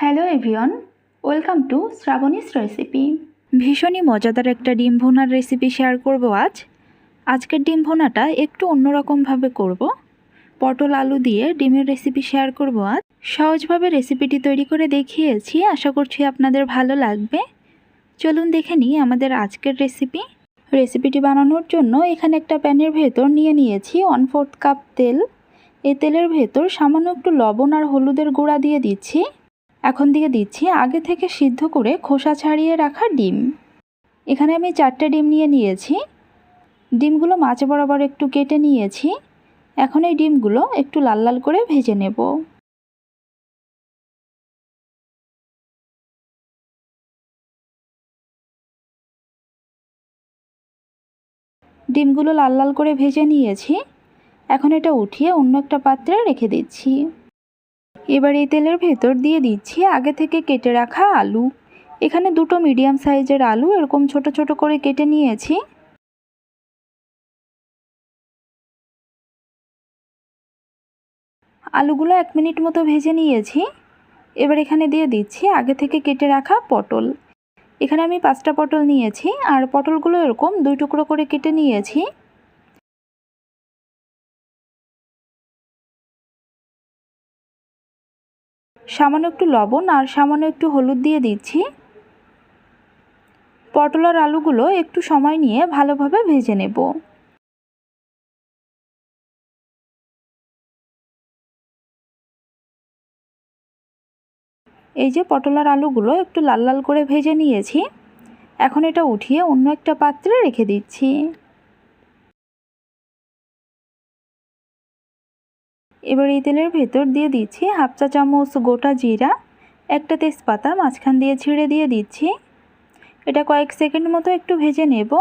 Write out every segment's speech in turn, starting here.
Hello everyone welcome to Shrabani's recipe. ভীষণই মজাদার একটা ডিম ভোনার রেসিপি শেয়ার করব আজ। আজকের ডিম ভোনাটা একটু অন্যরকমভাবে করব। পটল আলু দিয়ে ডিমের রেসিপি শেয়ার করব আজ। সহজভাবে রেসিপিটি তৈরি করে দেখিয়েছি, আশা করছি আপনাদের ভালো লাগবে। চলুন দেখে নিই আমাদের আজকের রেসিপি। রেসিপিটি বানানোর জন্য এখানে একটা প্যানের ভেতর নিয়ে নিয়েছি ওয়ান ফোর্থ কাপ তেল। এ তেলের ভেতর সামান্য একটু লবণ আর হলুদের গুঁড়া দিয়ে দিচ্ছি। এখন দিয়ে দিচ্ছি আগে থেকে সিদ্ধ করে খোসা ছাড়িয়ে রাখা ডিম। এখানে আমি চারটে ডিম নিয়ে নিয়েছি। ডিমগুলো মাছ বরাবর একটু কেটে নিয়েছি। এখন এই ডিমগুলো একটু লাল লাল করে ভেজে নেব। ডিমগুলো লাল লাল করে ভেজে নিয়েছি। এখন এটা উঠিয়ে অন্য একটা পাত্রে রেখে দিচ্ছি। এবার এই তেলের ভেতর দিয়ে দিচ্ছি আগে থেকে কেটে রাখা আলু। এখানে দুটো মিডিয়াম সাইজের আলু, এরকম ছোট ছোট করে কেটে নিয়েছি। আলুগুলো এক মিনিট মতো ভেজে নিয়েছি। এবার এখানে দিয়ে দিচ্ছি আগে থেকে কেটে রাখা পটল। এখানে আমি পাঁচটা পটল নিয়েছি, আর পটলগুলো এরকম দুই টুকরো করে কেটে নিয়েছি। সামান্য একটু লবণ আর সামান্য একটু হলুদ দিয়ে দিচ্ছি। পটল আর আলুগুলো একটু সময় নিয়ে ভালোভাবে ভেজে নেব। এই যে পটল আর আলুগুলো একটু লাল লাল করে ভেজে নিয়েছি, এখন এটা উঠিয়ে অন্য একটা পাত্রে রেখে দিচ্ছি। এবার এই তেলের ভেতর দিয়ে দিচ্ছি হাফ চা চামচ গোটা জিরা, একটা তেজপাতা, মাঝখান দিয়ে ছিঁড়ে দিয়ে দিচ্ছি। এটা কয়েক সেকেন্ড মতো একটু ভেজে নেব।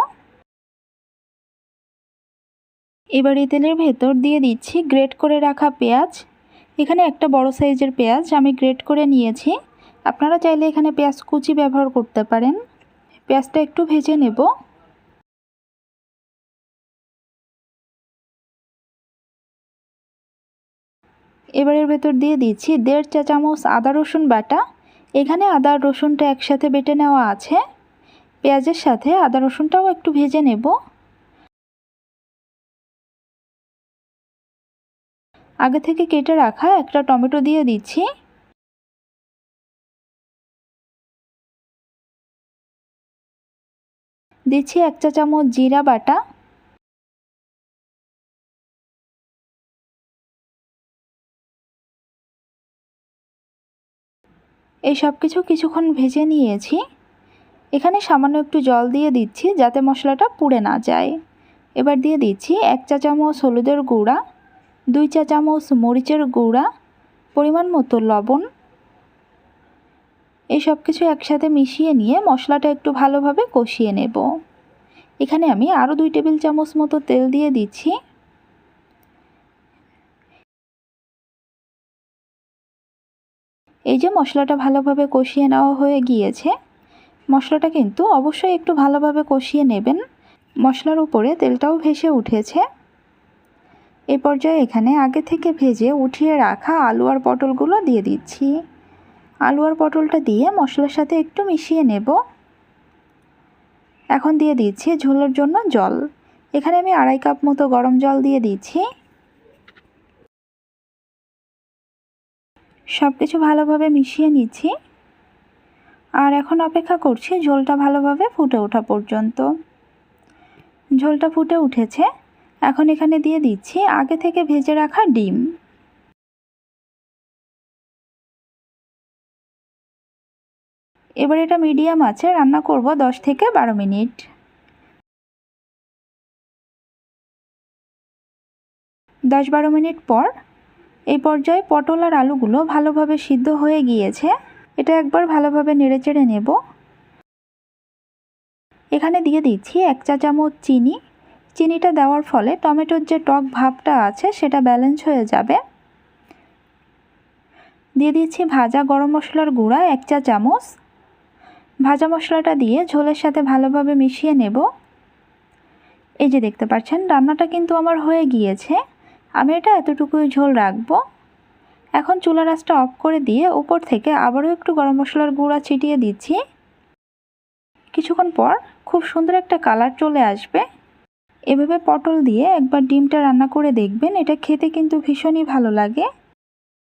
এবার এই তেলের ভেতর দিয়ে দিচ্ছি গ্রেট করে রাখা পেঁয়াজ। এখানে একটা বড় সাইজের পেঁয়াজ আমি গ্রেট করে নিয়েছি। আপনারা চাইলে এখানে পেঁয়াজ কুচি ব্যবহার করতে পারেন। পেঁয়াজটা একটু ভেজে নেব। এবারের ভেতর দিয়ে দিচ্ছি দেড় চা চামচ আদা রসুন বাটা। এখানে আদা রসুনটা একসাথে বেটে নেওয়া আছে। পেঁয়াজের সাথে আদা রসুনটাও একটু ভেজে নেব। আগে থেকে কেটে রাখা একটা টমেটো দিয়ে দিচ্ছি। দিচ্ছি এক চা চামচ জিরা বাটা। এই সব কিছু কিছুক্ষণ ভেজে নিয়েছি। এখানে সামান্য একটু জল দিয়ে দিচ্ছি যাতে মশলাটা পুড়ে না যায়। এবার দিয়ে দিচ্ছি এক চা চামচ হলুদের গুঁড়া, দুই চা চামচ মরিচের গুঁড়া, পরিমাণ মতো লবণ। এই সব কিছু একসাথে মিশিয়ে নিয়ে মশলাটা একটু ভালোভাবে কষিয়ে নেব। এখানে আমি আরও দুই টেবিল চামচ মতো তেল দিয়ে দিচ্ছি। এই যে মশলাটা ভালোভাবে কষিয়ে নেওয়া হয়ে গিয়েছে, মশলাটা কিন্তু অবশ্যই একটু ভালোভাবে কষিয়ে নেবেন। মশলার উপরে তেলটাও ভেসে উঠেছে। এ পর্যায়ে এখানে আগে থেকে ভেজে উঠিয়ে রাখা আলু আর পটলগুলো দিয়ে দিচ্ছি। আলু আর পটলটা দিয়ে মশলার সাথে একটু মিশিয়ে নেব। এখন দিয়ে দিচ্ছি ঝোলের জন্য জল। এখানে আমি আড়াই কাপ মতো গরম জল দিয়ে দিচ্ছি। সব কিছু ভালোভাবে মিশিয়ে নিচ্ছি। আর এখন অপেক্ষা করছি ঝোলটা ভালোভাবে ফুটে ওঠা পর্যন্ত। ঝোলটা ফুটে উঠেছে। এখন এখানে দিয়ে দিচ্ছি আগে থেকে ভেজে রাখা ডিম। এবার এটা মিডিয়াম আছে, রান্না করব দশ থেকে বারো মিনিট। দশ বারো মিনিট পর এই পর্যায়ে পটল আর আলুগুলো ভালোভাবে সিদ্ধ হয়ে গিয়েছে। এটা একবার ভালোভাবে নেড়েচেড়ে নেব। এখানে দিয়ে দিচ্ছি এক চা চামচ চিনি। চিনিটা দেওয়ার ফলে টমেটোর যে টক ভাবটা আছে, সেটা ব্যালেন্স হয়ে যাবে। দিয়ে দিচ্ছি ভাজা গরম মশলার গুঁড়া এক চা চামচ। ভাজা মশলাটা দিয়ে ঝোলের সাথে ভালোভাবে মিশিয়ে নেব। এই যে দেখতে পাচ্ছেন, রান্নাটা কিন্তু আমার হয়ে গিয়েছে। আমি এটা এতটুকুই ঝোল রাখব। এখন চুলা রাসটা অফ করে দিয়ে উপর থেকে আবারও একটু গরম মশলার গুঁড়া ছিটিয়ে দিচ্ছি। কিছুক্ষণ পর খুব সুন্দর একটা কালার চলে আসবে। এভাবে পটল দিয়ে একবার ডিমটা রান্না করে দেখবেন, এটা খেতে কিন্তু ভীষণই ভালো লাগে।